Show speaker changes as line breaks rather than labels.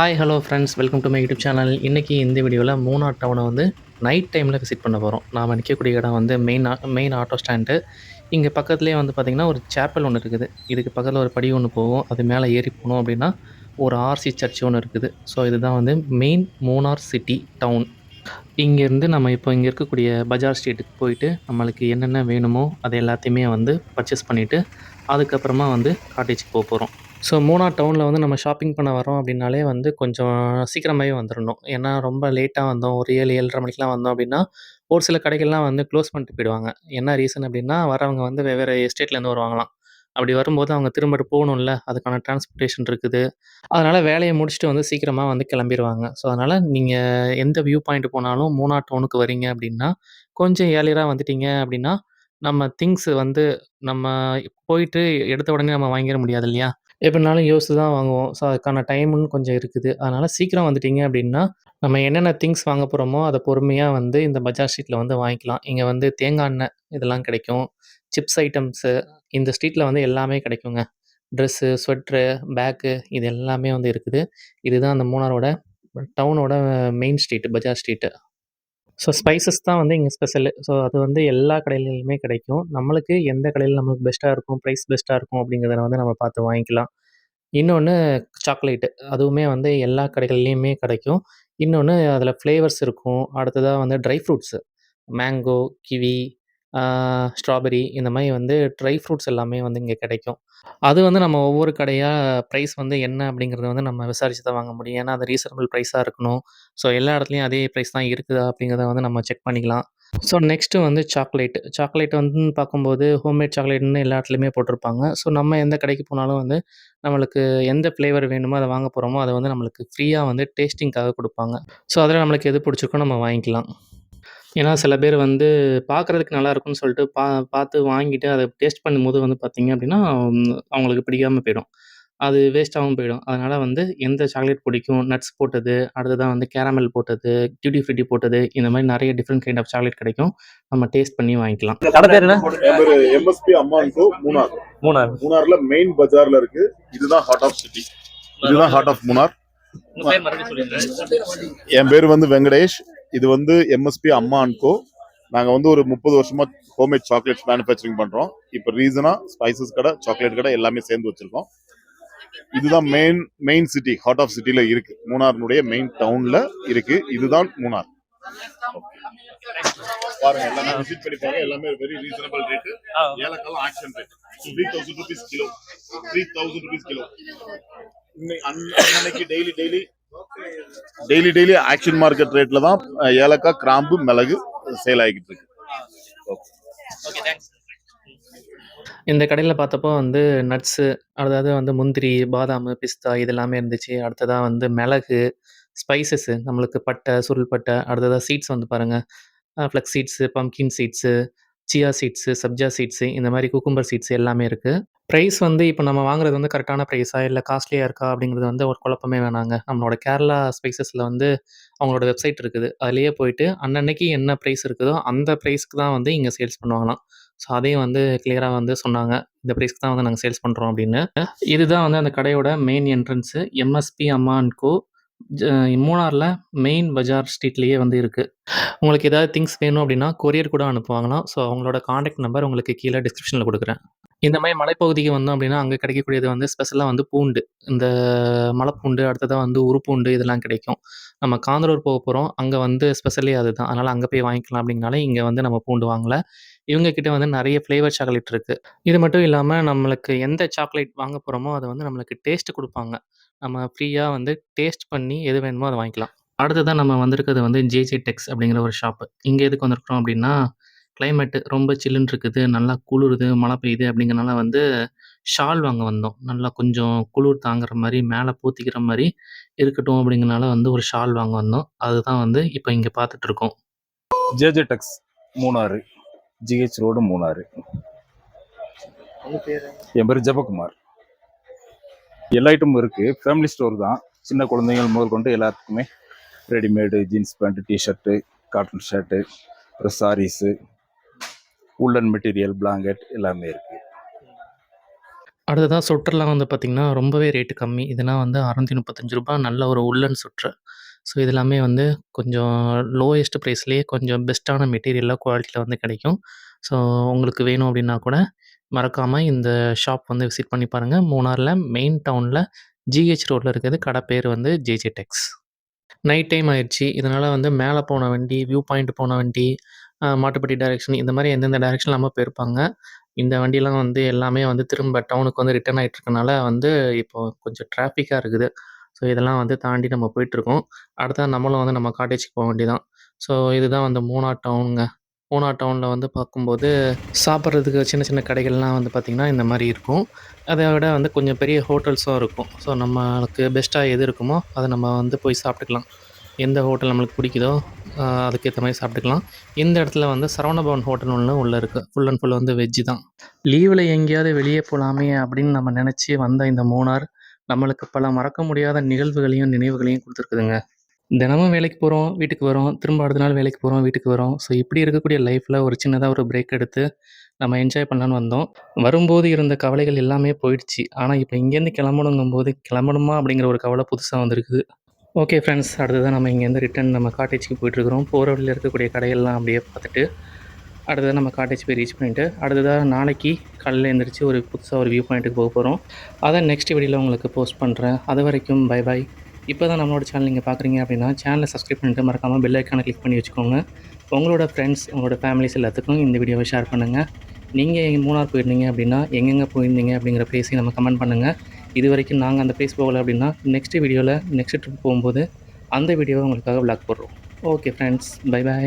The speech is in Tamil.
Hi hello friends welcome to my YouTube channel இன்றைக்கி இந்த வீடியோவில் மூணார் டவுனை வந்து நைட் டைமில் விசிட் பண்ண போகிறோம் நாம் நிற்கக்கூடிய இடம் வந்து மெயின் மெயின் ஆட்டோ ஸ்டாண்டு இங்கே பக்கத்துலேயே வந்து பார்த்திங்கன்னா ஒரு சேப்பல் ஒன்று இருக்குது. இதுக்கு பக்கத்தில் ஒரு படி ஒன்று போகும். அது மேலே ஏறி போனோம் அப்படின்னா ஒரு ஆர்சி சர்ச் ஒன்று இருக்குது. ஸோ இதுதான் வந்து மெயின் மூணார் சிட்டி டவுன் இங்கேருந்து நம்ம இப்போ இங்கே இருக்கக்கூடிய பஜார் ஸ்ட்ரீட்டுக்கு போயிட்டு நம்மளுக்கு என்னென்ன வேணுமோ அது எல்லாத்தையுமே வந்து பர்ச்சேஸ் பண்ணிவிட்டு அதுக்கப்புறமா வந்து காட்டேஜுக்கு போக போகிறோம் ஸோ மூணா டவுனில் வந்து நம்ம ஷாப்பிங் பண்ண வரோம் அப்படின்னாலே வந்து கொஞ்சம் சீக்கிரமாகவே வந்துடணும் ஏன்னா ரொம்ப லேட்டாக வந்தோம். ஒரு ஏழு ஏழரை மணிக்கெலாம் வந்தோம் அப்படின்னா ஒரு சில கடைகள்லாம் வந்து க்ளோஸ் பண்ணிட்டு போயிடுவாங்க. என்ன ரீசன் அப்படின்னா வரவங்க வந்து வெவ்வேறு எஸ்டேட்லேருந்து வருவாங்களாம். அப்படி வரும்போது அவங்க திரும்ப போகணும்ல அதுக்கான டிரான்ஸ்போர்ட்டேஷன் இருக்குது. அதனால் வேலையை முடிச்சுட்டு வந்து சீக்கிரமாக வந்து கிளம்பிடுவாங்க ஸோ அதனால் நீங்கள் எந்த வியூ பாயிண்ட் போனாலும் மூணா டவுனுக்கு வரீங்க அப்படின்னா கொஞ்சம் ஏர்லியராக வந்துட்டீங்க அப்படின்னா நம்ம திங்ஸ் வந்து நம்ம போயிட்டு எடுத்த உடனே நம்ம வாங்கிட முடியாது இல்லையா எப்படினாலும் யோசித்து தான் வாங்குவோம். ஸோ அதுக்கான டைமுன்னு கொஞ்சம் இருக்குது. அதனால் சீக்கிரம் வந்துட்டீங்க அப்படின்னா நம்ம என்னென்ன திங்ஸ் வாங்க போகிறோமோ அதை பொறுமையாக வந்து இந்த பஜார் ஸ்ட்ரீட்டில் வந்து வாங்கிக்கலாம். இங்கே வந்து தேங்காய் எண்ணெய் இதெல்லாம் கிடைக்கும். சிப்ஸ் ஐட்டம்ஸு இந்த ஸ்ட்ரீட்டில் வந்து எல்லாமே கிடைக்குங்க. ட்ரெஸ்ஸு ஸ்வெட்ரு பேக்கு இது எல்லாமே வந்து இருக்குது. இதுதான் அந்த மூணாரோட டவுனோட மெயின் ஸ்ட்ரீட் பஜார் ஸ்ட்ரீட்டு ஸோ ஸ்பைசஸ் தான் வந்து இங்கே ஸ்பெஷலு ஸோ அது வந்து எல்லா கடையிலையுமே கிடைக்கும். நம்மளுக்கு எந்த கடையில் நம்மளுக்கு பெஸ்ட்டாக இருக்கும் ப்ரைஸ் பெஸ்ட்டாக இருக்கும் அப்படிங்கிறத வந்து நம்ம பார்த்து வாங்கிக்கலாம். இன்னொன்று சாக்லேட்டு அதுவுமே வந்து எல்லா கடைகள்லேயுமே கிடைக்கும். இன்னொன்று அதில் ஃப்ளேவர்ஸ் இருக்கும். அடுத்ததாக வந்து dry fruits mango kiwi strawberry இந்த மாதிரி வந்து ட்ரை ஃப்ரூட்ஸ் எல்லாமே வந்து இங்கே கிடைக்கும். அது வந்து நம்ம ஒவ்வொரு கடையாக ப்ரைஸ் வந்து என்ன அப்படிங்கிறத வந்து நம்ம விசாரித்து தான் வாங்க முடியும். ஏன்னா அது ரீசனபிள் ப்ரைஸாக இருக்கணும். ஸோ எல்லா இடத்துலையும் அதே ப்ரைஸ் தான் இருக்குதா அப்படிங்கிறத வந்து நம்ம செக் பண்ணிக்கலாம். ஸோ நெக்ஸ்ட்டு வந்து சாக்லேட். சாக்லேட் வந்து பார்க்கும்போது ஹோம்மேட் சாக்லேட்னு எல்லா இடத்துலையுமே போட்டிருப்பாங்க. ஸோ நம்ம எந்த கடைக்கு போனாலும் வந்து நம்மளுக்கு எந்த ஃப்ளேவர் வேணுமோ அதை வாங்க போகிறோமோ அதை வந்து நம்மளுக்கு ஃப்ரீயாக வந்து டேஸ்டிங்காக கொடுப்பாங்க. ஸோ அதில் நம்மளுக்கு எது பிடிச்சிருக்கோ நம்ம வாங்கிக்கலாம். ஏன்னா சில பேர் வந்து பார்க்குறதுக்கு நல்லா இருக்கும்னு சொல்லிட்டு பா பார்த்து வாங்கிட்டு அதை டேஸ்ட் பண்ணும்போது வந்து பார்த்தீங்க அப்படின்னா, அவங்களுக்கு பிடிக்காம போயிடும். அது வேஸ்ட்டாவும் போயிடும். அதனால வந்து எந்த சாக்லேட் பிடிக்கும், நட்ஸ் போட்டது, அடுத்ததா வந்து கேரமல் போட்டது, டியூட்டி ஃப்ரூட்டி போட்டது, இந்த மாரி நெறைய டிஃப்ரெண்ட் கைண்ட் ஆஃப் சாக்லேட் கிடைக்கும். நம்ம டேஸ்ட் பண்ணி வாங்கிக்கலாம்.
கடை பேர் என்ன
எம்எஸ்பி அம்மான் மூணார்
மூணார்
மூணார்ல மெயின் பஜார்ல இருக்கு இதுதான் ஹார்ட் ஆஃப் சிட்டி இதுதான் ஹார்ட் ஆஃப் மூணார் என் பேர் வந்து வெங்கடேஷ் இது வந்து எம்எஸ்பி அம்மா அண்ட் கோ வந்து ஒரு முப்பது வருஷமா ஹோம்மேட் சாக்லேட்ஸ் மேனுஃபேக்சரிங் பண்ணுறோம் இப்போ ரீசனா ஸ்பைசஸ் கடை சாக்லேட் கடை எல்லாமே சேர்ந்து வச்சிருக்கோம். இதுதான் main main city heart of சிட்டியில் இருக்கு. மூணார்னுடைய மெயின் டவுன்ல இருக்கு. இதுதான் மூணார் பாருங்க எல்லாமே விசிட் பண்ணி பாருங்க. எல்லாமே very reasonable rate ஏலக்காலம் auction rate three thousand rupees kilo three thousand rupees kilo அன்னைக்கு daily daily daily daily auction market ரேட்ல தான் ஏலக்காய் கிராம்பு மிளகு சேல் ஆகிட்டு இருக்கு
ஓகே தேங்க்ஸ்
இந்த கடையில பார்த்தப்போ வந்து நட்ஸு, அதாவது வந்து முந்திரி, பாதாமு, பிஸ்தா இது எல்லாமே இருந்துச்சு. அடுத்ததா வந்து மிளகு, ஸ்பைசஸு நம்மளுக்கு பட்டை, சுருள் பட்டை, அடுத்ததா சீட்ஸ் வந்து பாருங்க. அ flax seeds, pumpkin seeds, chia seeds, sabja seeds இந்த மாரி குக்கும்பர் சீட்ஸ் எல்லாமே இருக்கு. ப்ரைஸ் வந்து இப்போ நம்ம வாங்குறது வந்து கரெக்டான ப்ரைஸா இல்லை காஸ்ட்லியாக இருக்கா? அப்படிங்கிறது வந்து ஒரு குழப்பமே வேணாங்க. நம்மளோட கேரளா ஸ்பைசஸில் வந்து அவங்களோட வெப்சைட் இருக்குது. அதுலேயே போயிட்டு அன்னன்னைக்கு என்ன ப்ரைஸ் இருக்குதோ, அந்த ப்ரைஸ்க்கு தான் வந்து இங்கே சேல்ஸ் பண்ணுவாங்களாம். ஸோ அதையும் வந்து கிளியராக வந்து சொன்னாங்க. இந்த ப்ரைஸ்க்கு தான் வந்து நாங்கள் சேல்ஸ் பண்ணுறோம் அப்படின்னு. இதுதான் வந்து அந்த கடையோட main entrance. MSP Amma and Co. ஜ மெயின் பஜார் ஸ்ட்ரீட்லேயே வந்து இருக்குது உங்களுக்கு ஏதாவது திங்ஸ் வேணும் அப்படின்னா, கொரியர் கூட அனுப்புவாங்களாம். ஸோ அவங்களோட காண்டாக்ட் நம்பர் உங்களுக்கு கீழே டிஸ்கிரிப்ஷனில் கொடுக்குறேன் இந்த மாதிரி மலைப்பகுதிக்கு வந்தோம் அப்படின்னா, அங்கே கிடைக்கக்கூடியது வந்து ஸ்பெஷலாக வந்து பூண்டு. இந்த மலைப்பூண்டு, அடுத்ததாக வந்து உருப்பூண்டு இதெல்லாம் கிடைக்கும். நம்ம காந்தலூர் போக போகிறோம் அங்கே வந்து ஸ்பெஷலே அதுதான். அதனால் அங்கே போய் வாங்கிக்கலாம் அப்படிங்கனால, இங்கே வந்து நம்ம பூண்டு வாங்கலை இவங்கக்கிட்ட வந்து நிறைய ஃப்ளேவர் சாக்லேட் இருக்குது இது மட்டும் இல்லாமல் நம்மளுக்கு எந்த சாக்லேட் வாங்க போகிறோமோ அதை வந்து நம்மளுக்கு டேஸ்ட் கொடுப்பாங்க நம்ம ஃப்ரீயாக வந்து டேஸ்ட் பண்ணி எது வேணுமோ அதை வாங்கிக்கலாம். அடுத்ததான் நம்ம வந்திருக்கிறது வந்து ஜேஜே டெக்ஸ் அப்படிங்கிற ஒரு ஷாப்பு. இங்கே எதுக்கு வந்திருக்கிறோம் அப்படின்னா, கிளைமேட்டு ரொம்ப சில்லுன்னு இருக்குது. நல்லா குளிருது, மழை பெய்யுது அப்படிங்கிறனால வந்து ஷால் வாங்க வந்தோம். நல்லா கொஞ்சம் குளிர் தாங்குற மாரி, மேல போத்திக்கிற மாரி இருக்கட்டும் அப்படிங்கிறனால வந்து ஒரு ஷால் வாங்க வந்தோம். அதுதான் வந்து இப்ப இங்க பார்த்துட்ருக்கோம்
J J Tex Munnar G H road Munnar என் பேர் ஜெபகுமார் எல்லா ஐட்டமும் இருக்கு ஃபேமிலி ஸ்டோர் தான் சின்ன குழந்தைகள் முதல் கொண்டு எல்லாத்துக்குமே readymade jeans pant T-shirt cotton shirt அப்புறம் சாரீஸு உள்ளன் மெட்டீரியல் பிளாங்கெட் எல்லாமே இருக்கு
அடுத்ததான் சொட்டர்லாம் வந்து பார்த்திங்கன்னா ரொம்பவே ரேட்டு கம்மி. இதெல்லாம் வந்து அறநூற்றி முப்பத்தஞ்சு ரூபா நல்ல ஒரு உள்ளன் சொட்டர். ஸோ இதெல்லாமே வந்து கொஞ்சம் லோயஸ்ட் ப்ரைஸ்லேயே கொஞ்சம் பெஸ்ட்டான மெட்டீரியலாக குவாலிட்டியில் வந்து கிடைக்கும். ஸோ உங்களுக்கு வேணும் அப்படின்னா கூட, மறக்காமல் இந்த ஷாப் வந்து விசிட் பண்ணி பாருங்கள் மூணாரில் மெயின் டவுனில் ஜிஹெச் ரோட்டில் இருக்கிறது கடை பேர் வந்து ஜேஜே டெக்ஸ். நைட் டைம் ஆயிடுச்சு இதனால் வந்து மேலே போன வண்டி, வியூ பாயிண்ட் போன வண்டி, மாட்டுப்பட்டி டைரக்ஷன் இந்த மாதிரி எந்தெந்த டைரெக்ஷன் இல்லாமல் போயிருப்பாங்க. இந்த வண்டிலாம் வந்து எல்லாமே வந்து திரும்ப டவுனுக்கு வந்து ரிட்டர்ன் ஆகிட்டு இருக்கனால வந்து இப்போ கொஞ்சம் டிராஃபிக்காக இருக்குது. ஸோ இதெல்லாம் வந்து தாண்டி நம்ம போயிட்டுருக்கோம். அடுத்தது நம்மளும் வந்து நம்ம காட்டேஜுக்கு போக வேண்டியதான். ஸோ இதுதான் வந்து மூணா டவுனுங்க. மூணார் டவுனில் வந்து பார்க்கும்போது, சாப்பிட்றதுக்கு சின்ன சின்ன கடைகள்லாம் வந்து பார்த்திங்கன்னா இந்த மாதிரி இருக்கும். அதை விட வந்து கொஞ்சம் பெரிய ஹோட்டல்ஸும் இருக்கும். ஸோ நம்மளுக்கு பெஸ்ட்டாக எது இருக்குமோ, அதை நம்ம வந்து போய் சாப்பிட்டுக்கலாம். எந்த ஹோட்டல் நம்மளுக்கு பிடிக்குதோ, அதுக்கேற்ற மாதிரி சாப்பிட்டுக்கலாம். இந்த இடத்துல வந்து சரவணபவன் ஹோட்டல் ஒன்று உள்ளே இருக்குது ஃபுல் அண்ட் ஃபுல் வந்து வெஜ்ஜு தான். லீவில் எங்கேயாவது வெளியே போகலாமே அப்படின்னு நம்ம நினச்சி வந்த இந்த மூணார், நம்மளுக்கு பல மறக்க முடியாத நிகழ்வுகளையும், நினைவுகளையும் கொடுத்துருக்குதுங்க தினமும் வேலைக்கு போகிறோம் வீட்டுக்கு வரோம். திரும்ப அடுத்த நாள் வேலைக்கு போகிறோம் வீட்டுக்கு வரோம். ஸோ இப்படி இருக்கக்கூடிய லைஃப்பில் ஒரு சின்னதாக ஒரு பிரேக் எடுத்து, நம்ம என்ஜாய் பண்ணலான்னு வந்தோம். வரும்போது இருந்த கவலைகள் எல்லாமே போயிடுச்சு. ஆனால் இப்போ இங்கேருந்து கிளம்பணுங்கும்போது, கிளம்பணுமா அப்படிங்கிற ஒரு கவலை புதுசாக வந்திருக்குது. ஓகே ஃப்ரெண்ட்ஸ், அடுத்ததா நம்ம இங்கேருந்து ரிட்டன் நம்ம காட்டேஜ்க்கு போயிட்டுருக்கிறோம். போகிற வழியில் இருக்கக்கூடிய கடையெல்லாம் அப்படியே பார்த்துட்டு, அடுத்ததாக நம்ம காட்டேஜ் போய் ரீச் பண்ணிவிட்டு அடுத்ததாக நாளைக்கு காலையில் எந்திரிச்சு ஒரு புதுசாக ஒரு வியூ பாயிண்ட்டுக்கு போக போகிறோம் அதை நெக்ஸ்ட் வீடியோவில் உங்களுக்கு போஸ்ட் பண்ணுறேன் அது வரைக்கும் பை பை. இப்போ தான் நம்மளோட சேனல் நீங்கள் பார்க்குறீங்க அப்படின்னா, சேனலை சப்ஸ்கிரைப் பண்ணிட்டு மறக்காமல் பெல் ஐக்கானை கிளிக் பண்ணி வச்சுக்கோங்க. உங்களோட ஃப்ரெண்ட்ஸ், உங்களோட ஃபேமிலிஸ் எல்லாத்துக்கும் இந்த வீடியோவை ஷேர் பண்ணுங்கள் நீங்கள் எங்கள் மூணார் போயிருந்தீங்க அப்படின்னா, எங்கெங்கே போயிருந்தீங்க அப்படிங்கிற பிளேஸையும் நம்ம கமெண்ட் பண்ணுங்கள் இது வரைக்கும் நாங்கள் அந்த பிளேஸ் போகலை அப்படின்னா, நெக்ஸ்ட் வீடியோவில் நெக்ஸ்ட் ட்ரிப் போகும்போது, அந்த வீடியோவை உங்களுக்காக விளாக் போடுறோம். Okay friends, bye bye.